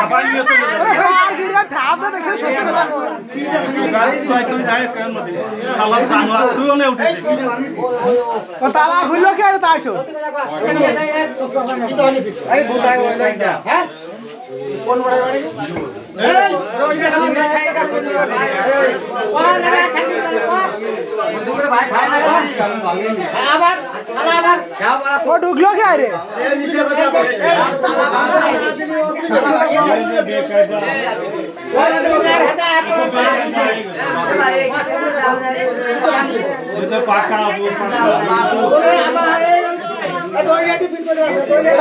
আরে ঠাপ দে দেখছ সত্যি কথা ও তালা খুললো কে তা আইছো ও ঢুকলো কে রে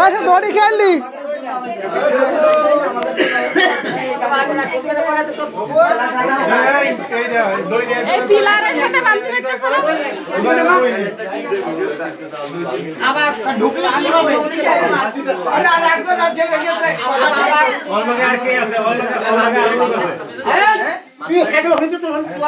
আচ্ছা দড়ি খেললি? এই পিলারের সাথে বাঁধতে পারতেছ না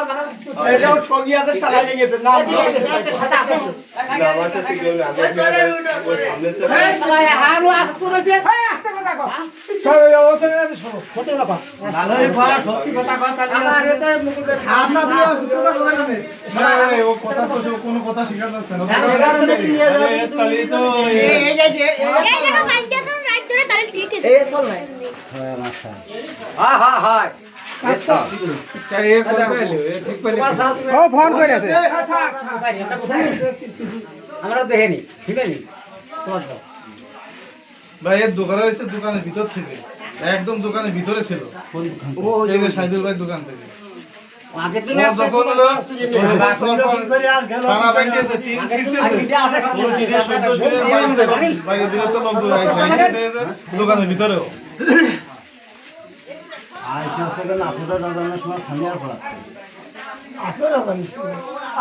এই জায়গা বাইক দেখান রাইট করে আমরা দেখেনি ঠিক আছে তোমার ভাই এর দোকানে দোকানের ভিতর থেকে। একদম দোকানের ভিতরে ছিল। সাইদুল ভাই দোকান থেকে। দোকানের ভিতরেও। আর খালি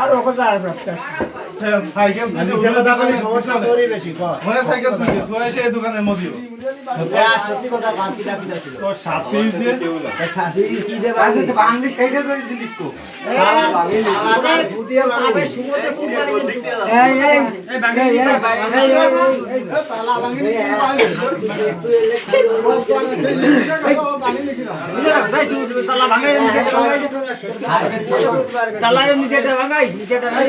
আর সাইকেল দোকানে মনে সাইকেল এসে এই দোকানের সত্যি কথা বাকি দাবি ছিল সাথে শাসি কি দেবে আগে তো বাংলি সাইডে করে দিলিস তো তালা বাংলি ভাঙাই নিচেটা ভাঙাই নিচেটা ভাঙাই